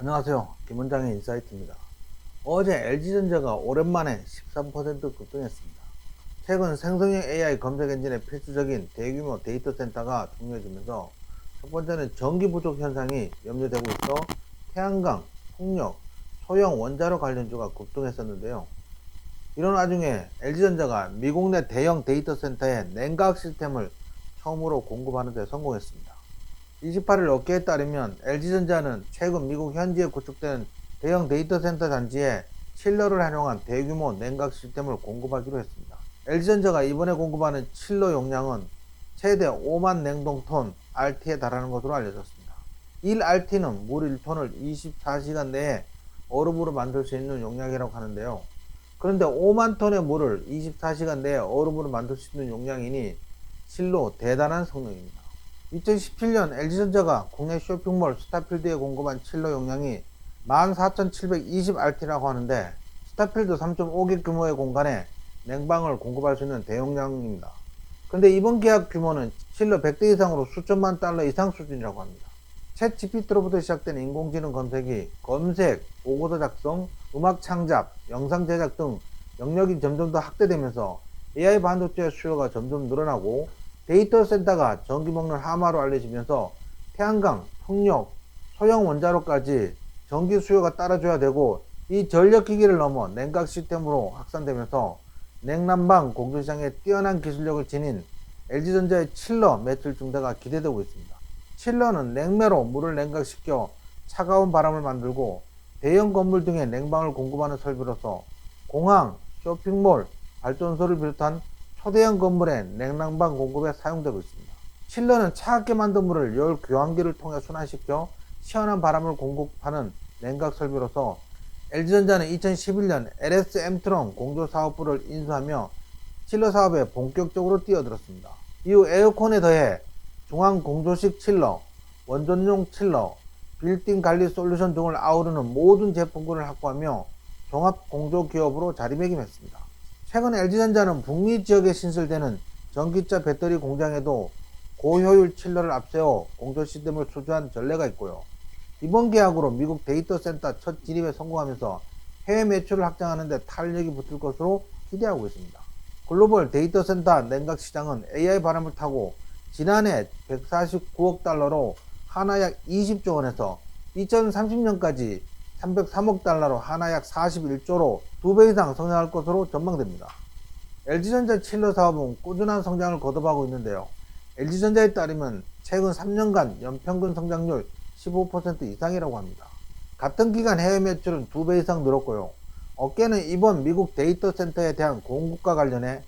안녕하세요. 김원장의 인사이트입니다. 어제 LG전자가 오랜만에 13% 급등했습니다. 최근 생성형 AI 검색 엔진의 필수적인 대규모 데이터 센터가 중요해지면서 첫 번째는 전기 부족 현상이 염려되고 있어 태양광, 풍력, 소형 원자로 관련주가 급등했었는데요. 이런 와중에 LG전자가 미국 내 대형 데이터 센터에 냉각 시스템을 처음으로 공급하는 데 성공했습니다. 28일 업계에 따르면 LG전자는 최근 미국 현지에 구축된 대형 데이터 센터 단지에 칠러를 활용한 대규모 냉각 시스템을 공급하기로 했습니다. LG전자가 이번에 공급하는 칠러 용량은 최대 5만 냉동톤 RT에 달하는 것으로 알려졌습니다. 1RT는 물 1톤을 24시간 내에 얼음으로 만들 수 있는 용량이라고 하는데요. 그런데 5만 톤의 물을 24시간 내에 얼음으로 만들 수 있는 용량이니 실로 대단한 성능입니다. 2017년 LG전자가 국내 쇼핑몰 스타필드에 공급한 칠러 용량이 14,720RT라고 하는데 스타필드 3.5개 규모의 공간에 냉방을 공급할 수 있는 대용량입니다. 근데 이번 계약 규모는 칠러 100대 이상으로 수천만 달러 이상 수준이라고 합니다. 챗 GPT로부터 시작된 인공지능 검색이 검색, 보고서 작성, 음악 창작, 영상 제작 등 영역이 점점 더 확대되면서 AI 반도체 수요가 점점 늘어나고 데이터 센터가 전기 먹는 하마로 알려지면서 태양광, 풍력, 소형 원자로까지 전기 수요가 따라줘야 되고 이 전력 기기를 넘어 냉각 시스템으로 확산되면서 냉난방 공조시장에 뛰어난 기술력을 지닌 LG전자의 칠러 매출 증대가 기대되고 있습니다. 칠러는 냉매로 물을 냉각시켜 차가운 바람을 만들고 대형 건물 등의 냉방을 공급하는 설비로서 공항, 쇼핑몰, 발전소를 비롯한 초대형 건물의 냉난방 공급에 사용되고 있습니다. 칠러는 차갑게 만든 물을 열 교환기를 통해 순환시켜 시원한 바람을 공급하는 냉각 설비로서 LG전자는 2011년 LS 엠트론 공조 사업부를 인수하며 칠러 사업에 본격적으로 뛰어들었습니다. 이후 에어컨에 더해 중앙 공조식 칠러, 원전용 칠러, 빌딩 관리 솔루션 등을 아우르는 모든 제품군을 확보하며 종합 공조 기업으로 자리매김했습니다. 최근 LG전자는 북미 지역에 신설되는 전기차 배터리 공장에도 고효율 칠러를 앞세워 공조 시스템을 수주한 전례가 있고요. 이번 계약으로 미국 데이터 센터 첫 진입에 성공하면서 해외 매출을 확장하는 데 탄력이 붙을 것으로 기대하고 있습니다. 글로벌 데이터 센터 냉각 시장은 AI 바람을 타고 지난해 149억 달러로 하나 약 20조 원에서 2030년까지 303억 달러로 하나 약 41조로 두배 이상 성장할 것으로 전망됩니다. LG전자 칠러 사업은 꾸준한 성장을 거듭하고 있는데요. LG전자에 따르면 최근 3년간 연평균 성장률 15% 이상이라고 합니다. 같은 기간 해외 매출은 두배 이상 늘었고요. 업계는 이번 미국 데이터 센터에 대한 공급과 관련해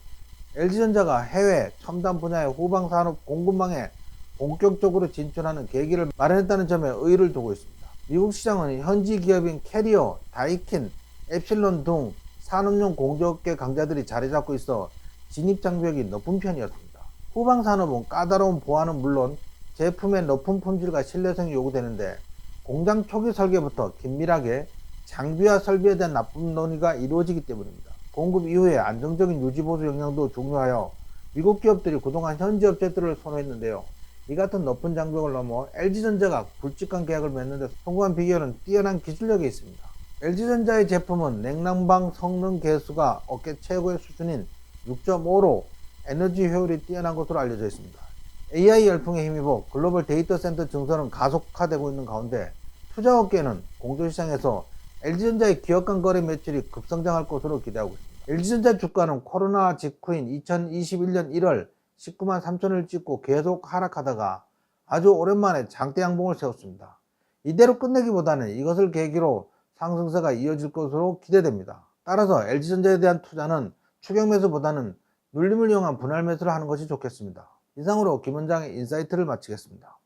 LG전자가 해외 첨단 분야의 후방 산업 공급망에 본격적으로 진출하는 계기를 마련했다는 점에 의의를 두고 있습니다. 미국 시장은 현지 기업인 캐리어, 다이킨, 엡실론 등 산업용 공조업계 강자들이 자리 잡고 있어 진입 장벽이 높은 편이었습니다. 후방 산업은 까다로운 보안은 물론 제품의 높은 품질과 신뢰성이 요구되는데 공장 초기 설계부터 긴밀하게 장비와 설비에 대한 나쁜 논의가 이루어지기 때문입니다. 공급 이후에 안정적인 유지보수 역량도 중요하여 미국 기업들이 그동안 현지 업체들을 선호했는데요. 이 같은 높은 장벽을 넘어 LG전자가 굵직한 계약을 맺는 데 성공한 비결은 뛰어난 기술력에 있습니다. LG전자의 제품은 냉난방 성능 계수가 업계 최고의 수준인 6.5로 에너지 효율이 뛰어난 것으로 알려져 있습니다. AI 열풍에 힘입어 글로벌 데이터 센터 증설은 가속화되고 있는 가운데 투자업계는 공조시장에서 LG전자의 기업 간 거래 매출이 급성장할 것으로 기대하고 있습니다. LG전자 주가는 코로나 직후인 2021년 1월 19만 3천을 찍고 계속 하락하다가 아주 오랜만에 장대 양봉을 세웠습니다. 이대로 끝내기보다는 이것을 계기로 상승세가 이어질 것으로 기대됩니다. 따라서 LG전자에 대한 투자는 추격 매수보다는 눌림을 이용한 분할 매수를 하는 것이 좋겠습니다. 이상으로 김 원장의 인사이트를 마치겠습니다.